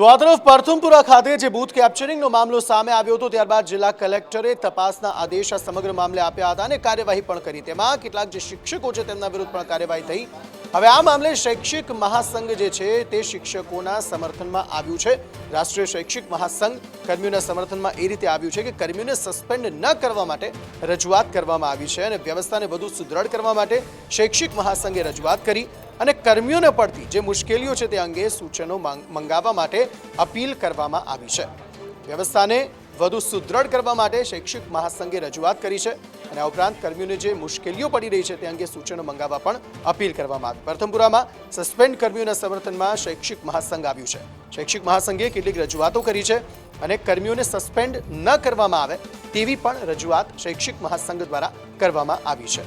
તો આ તરફ પાર્થુમપુરા ખાતે જે બૂથ કેપ્ચરિંગનો મામલો સામે આવ્યો હતો, ત્યારબાદ જિલ્લા કલેક્ટરે તપાસના આદેશ આ સમગ્ર મામલે આપ્યા હતા અને કાર્યવાહી પણ કરી. તેમાં કેટલાક જે શિક્ષકો છે, તેમના વિરુદ્ધ પણ કાર્યવાહી થઈ. હવે આ મામલે શૈક્ષિક મહાસંઘ જે છે, તે શિક્ષકોના સમર્થનમાં આવ્યું છે. રાષ્ટ્રીય શૈક્ષિક મહાસંઘ કર્મીઓના સમર્થનમાં એ રીતે આવ્યું છે કે કર્મીઓને સસ્પેન્ડ ન કરવા માટે રજૂઆત કરવામાં આવી છે અને વ્યવસ્થાને વધુ સુદૃઢ કરવા માટે શૈક્ષિક મહાસંઘે રજૂઆત કરી. અને કર્મીઓને પડતી જે મુશ્કેલીઓ છે તે અંગે સૂચનો મંગાવવા માટે અપીલ કરવામાં આવી છે. વ્યવસ્થાને વધુ સુદૃઢ કરવા માટે શૈક્ષિક મહાસંઘે રજૂઆત કરી છે અને આ ઉપરાંત કર્મીઓને જે મુશ્કેલીઓ પડી રહી છે તે અંગે સૂચનો મંગાવવા પણ અપીલ કરવામાં આવી. પ્રથમપુરામાં સસ્પેન્ડ કર્મીઓના સમર્થનમાં શૈક્ષિક મહાસંઘ આવ્યું છે. શૈક્ષિક મહાસંઘે કેટલીક રજૂઆતો કરી છે અને કર્મીઓને સસ્પેન્ડ ન કરવામાં આવે તેવી પણ રજૂઆત શૈક્ષિક મહાસંઘ દ્વારા કરવામાં આવી છે.